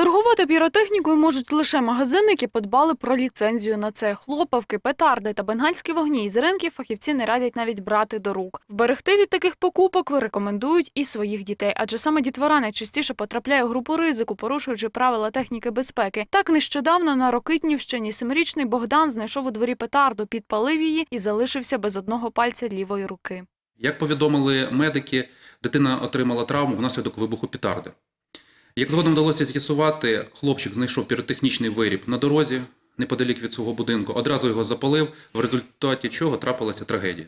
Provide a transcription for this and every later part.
Торгувати піротехнікою можуть лише магазини, які подбали про ліцензію на це. Хлопавки, петарди та бенгальські вогні із ринків фахівці не радять навіть брати до рук. Вберегти від таких покупок рекомендують і своїх дітей, адже саме дітвора найчастіше потрапляє у групу ризику, порушуючи правила техніки безпеки. Так нещодавно на Рокитнівщині семирічний Богдан знайшов у дворі петарду, підпалив її і залишився без одного пальця лівої руки. Як повідомили медики, дитина отримала травму внаслідок вибуху петарди. Як згодом вдалося з'ясувати, хлопчик знайшов піротехнічний виріб на дорозі неподалік від свого будинку, одразу його запалив, в результаті чого трапилася трагедія.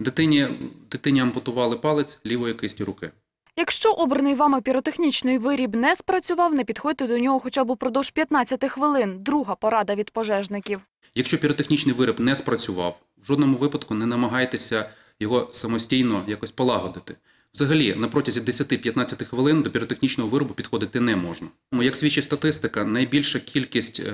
Дитині, дитині ампутували палець лівої кисті руки. Якщо обраний вами піротехнічний виріб не спрацював, не підходьте до нього хоча б упродовж 15 хвилин. Друга порада від пожежників. Якщо піротехнічний виріб не спрацював, в жодному випадку не намагайтеся його самостійно якось полагодити. Взагалі, на протязі 10-15 хвилин до піротехнічного виробу підходити не можна. Як свідчить статистика, найбільша кількість е,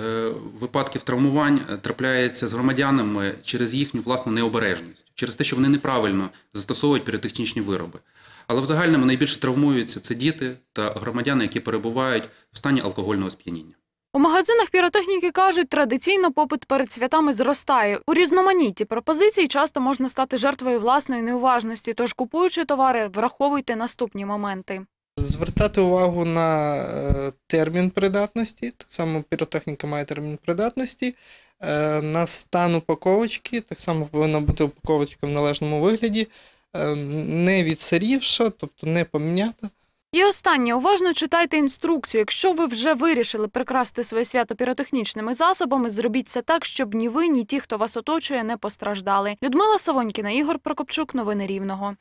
випадків травмувань е, трапляється з громадянами через їхню власну необережність, через те, що вони неправильно застосовують піротехнічні вироби. Але в загальному найбільше травмуються це діти та громадяни, які перебувають в стані алкогольного сп'яніння. У магазинах піротехніки кажуть, традиційно попит перед святами зростає. У різноманітті пропозицій часто можна стати жертвою власної неуважності, тож купуючи товари, враховуйте наступні моменти. Звертати увагу на е, термін придатності, так само піротехніка має термін придатності, е, на стан упаковочки, так само повинна бути упаковочка в належному вигляді, е, не відсирівша, тобто не помінята. І останнє, уважно читайте інструкцію. Якщо ви вже вирішили прикрасти своє свято піротехнічними засобами, зробіть це так, щоб ні ви, ні ті, хто вас оточує, не постраждали. Людмила Савонькіна, Ігор Прокопчук, новини Рівного.